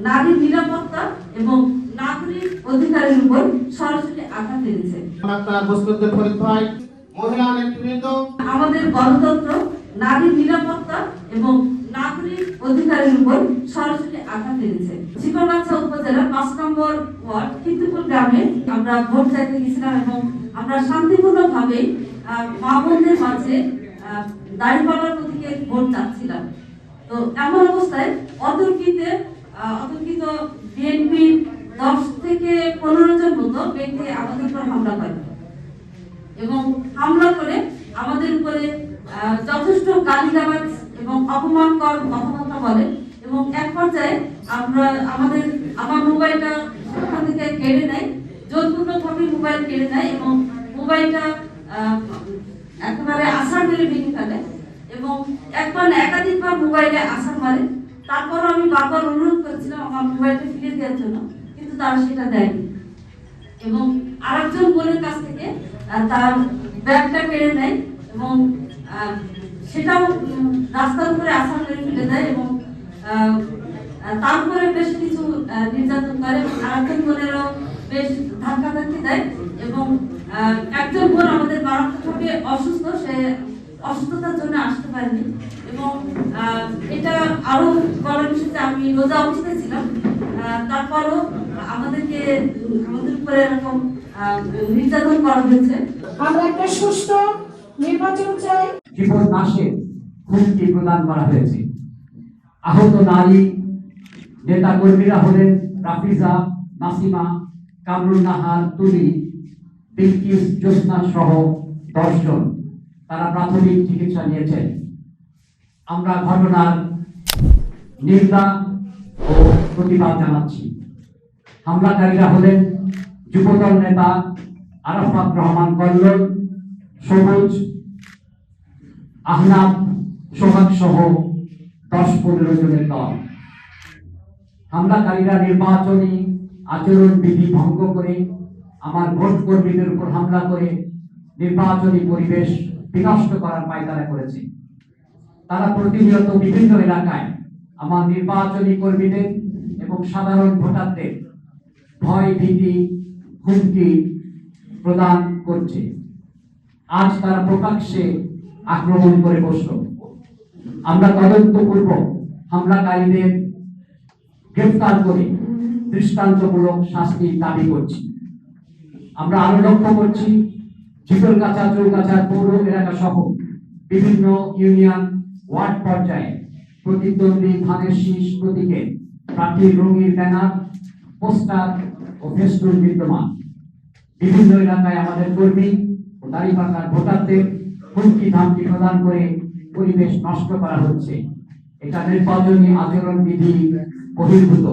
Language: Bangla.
নারীর নিরাপত্তা এবং নাগরিক অধিকারের উপর সরাসরি আঘাত এনেছে। আমাদের গণতন্ত্র নারীর নিরাপত্তা এবং নাগরিক অধিকারের উপর সরাসরি আঘাত এনেছে। শিকরগাছা উপজেলার পাঁচ নম্বর ওয়ার্ড কীর্তিপুর গ্রামে আমরা ভোট চাইতে গেছিলাম এবং আমরা শান্তিপূর্ণভাবে আহ, মা বোনদের মাঝে আহ, দাঁড়িপাল্লার প্রতীকে ভোট চাচ্ছিলাম। তো এমন অবস্থায় অতর্কিতে অতর্কিত বিএনপির দশ থেকে পনেরো জন মতো ব্যক্তি আমাদের উপর হামলা করে। এবং হামলা করে আমাদের উপরে যথেষ্ট গালিগালাজ এবং অপমানকর কথাবার্তা বলে। এবং এক পর্যায়ে আমরা, আমাদের, আমার মোবাইলটা সেখান থেকে কেড়ে নেয় জোরপূর্ণভাবে মোবাইল কেড়ে নেয় এবং মোবাইলটা একেবারে আসার মেরে ভেঙে ফেলে। এবং একবার একাধিকবার মোবাইলে আসার মারে। তারপর আমি বারবার অনুরোধ করেছিলাম আমার মোবাইলটা ফিরে দেওয়ার জন্য, কিন্তু তারা সেটা দেয়নি। এবং আরেকজন বোনের কাছ থেকে তার ব্যাগটা কেড়ে নেয় এবং সেটাও রাস্তার উপরে আসার করে ফেলে দেয় এবং তারপরে বেশ কিছু নির্যাতন করে এবং আরেকজন বোনেরও বেশ ধাক্কা ধাক্কি দেয় এবং একজন বোন আমাদের মারাত্মকভাবে অসুস্থ, সে অসুস্থতার জন্য আসতে পারেনি এবং আহ, এটা আরও বড় বিষয় আমি রোজা অবস্থায় ছিলাম। আহ, তারপরও আমাদেরকে আমাদের উপরে এরকম আহ, নির্যাতন করা হয়েছে। আমরা একটা সুষ্ঠু নির্বাচন চাই। জীবন নাশে হুমকি প্রদান করা হয়েছে। আহত নারী নেতা কর্মীরা হলেন রাফিজা নাসিমা কামরুল নাহার তুলি বিলকিস জ্যোৎস্না সহ দশজন। তারা প্রাথমিক চিকিৎসা নিয়েছেন আমরা ঘটনার নিন্দা ও প্রতিবাদ জানাচ্ছি। হামলাকারীরা হলেন যুবদল নেতা আরাফাত রহমান কল্লোল, সবুজ, আহনাব, সোহাগ সহ দশ পনেরো জনের দল। হামলাকারীরা নির্বাচনী আচরণ বিধি ভঙ্গ করে, আমার ভোট কর্মীদের উপর হামলা করে নির্বাচনী পরিবেশ বিনষ্ট করার পায়তারা করেছে তারা প্রতিনিয়ত বিভিন্ন এলাকায় আমার নির্বাচনী কর্মীদের এবং সাধারণ ভোটারদের ভয়, ভীতি, হুমকি প্রদান করছে। আজ তারা প্রকাশ্যে আক্রমণ করে বসল। আমরা তদন্ত তদন্তপূর্বক হামলাকারীদের গ্রেফতার করে দৃষ্টান্তমূলক শাস্তির দাবি করছি। আমরা আরও লক্ষ্য করছি ঝিকরগাছা চৌগাছার পৌর এলাকা সহ বিভিন্ন ইউনিয়ন, ওয়ার্ড পর্যায়ে প্রতিদ্বন্দ্বী ধানের শীষ প্রতীকে প্রার্থীর রঙিন ব্যানার, পোস্টার ও ফেস্টুন বিদ্যমান। বিভিন্ন এলাকায় আমাদের কর্মী ও দাঁড়িপাল্লার ভোটারদের হুমকি ধামকি প্রদান করে পরিবেশ নষ্ট করা হচ্ছে। এটা নির্বাচনী আচরণ বিধি বহির্ভূত।